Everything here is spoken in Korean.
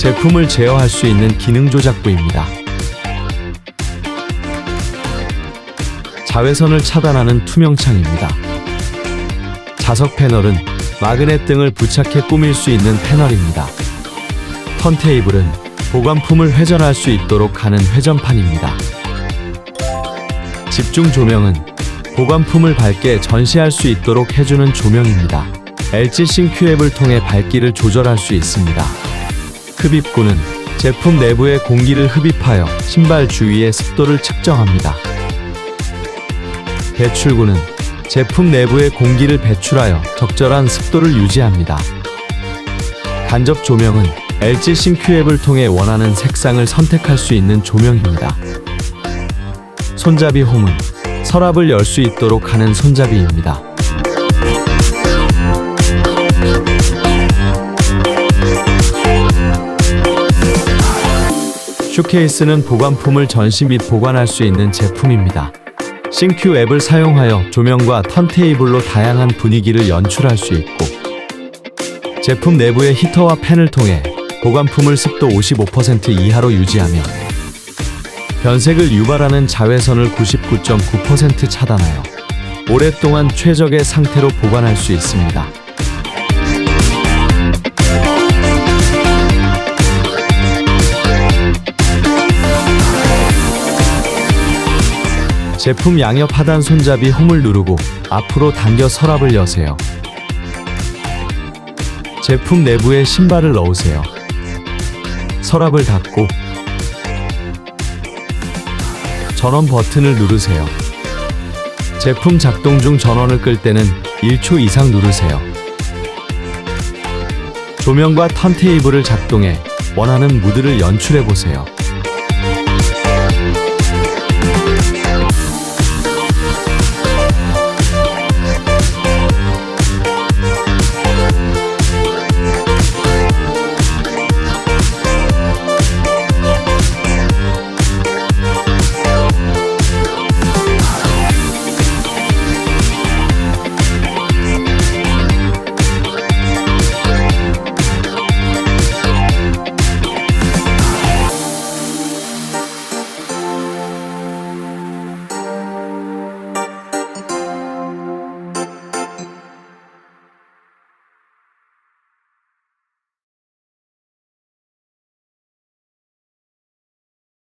제품을 제어할 수 있는 기능 조작부입니다. 자외선을 차단하는 투명창입니다. 자석 패널은 마그넷 등을 부착해 꾸밀 수 있는 패널입니다. 턴테이블은 보관품을 회전할 수 있도록 하는 회전판입니다. 집중 조명은 보관품을 밝게 전시할 수 있도록 해주는 조명입니다. LG 싱큐 앱을 통해 밝기를 조절할 수 있습니다. 흡입구는 제품 내부에 공기를 흡입하여 신발 주위의 습도를 측정합니다. 배출구는 제품 내부에 공기를 배출하여 적절한 습도를 유지합니다. 간접 조명은 LG 싱큐 앱을 통해 원하는 색상을 선택할 수 있는 조명입니다. 손잡이 홈은 서랍을 열 수 있도록 하는 손잡이입니다. 쇼케이스는 보관품을 전시 및 보관할 수 있는 제품입니다. 싱큐 앱을 사용하여 조명과 턴테이블로 다양한 분위기를 연출할 수 있고 제품 내부의 히터와 팬을 통해 보관품을 습도 55% 이하로 유지하며 변색을 유발하는 자외선을 99.9% 차단하여 오랫동안 최적의 상태로 보관할 수 있습니다. 제품 양옆 하단 손잡이 홈을 누르고 앞으로 당겨 서랍을 여세요. 제품 내부에 신발을 넣으세요. 서랍을 닫고 전원 버튼을 누르세요. 제품 작동 중 전원을 끌 때는 1초 이상 누르세요. 조명과 턴테이블을 작동해 원하는 무드를 연출해 보세요.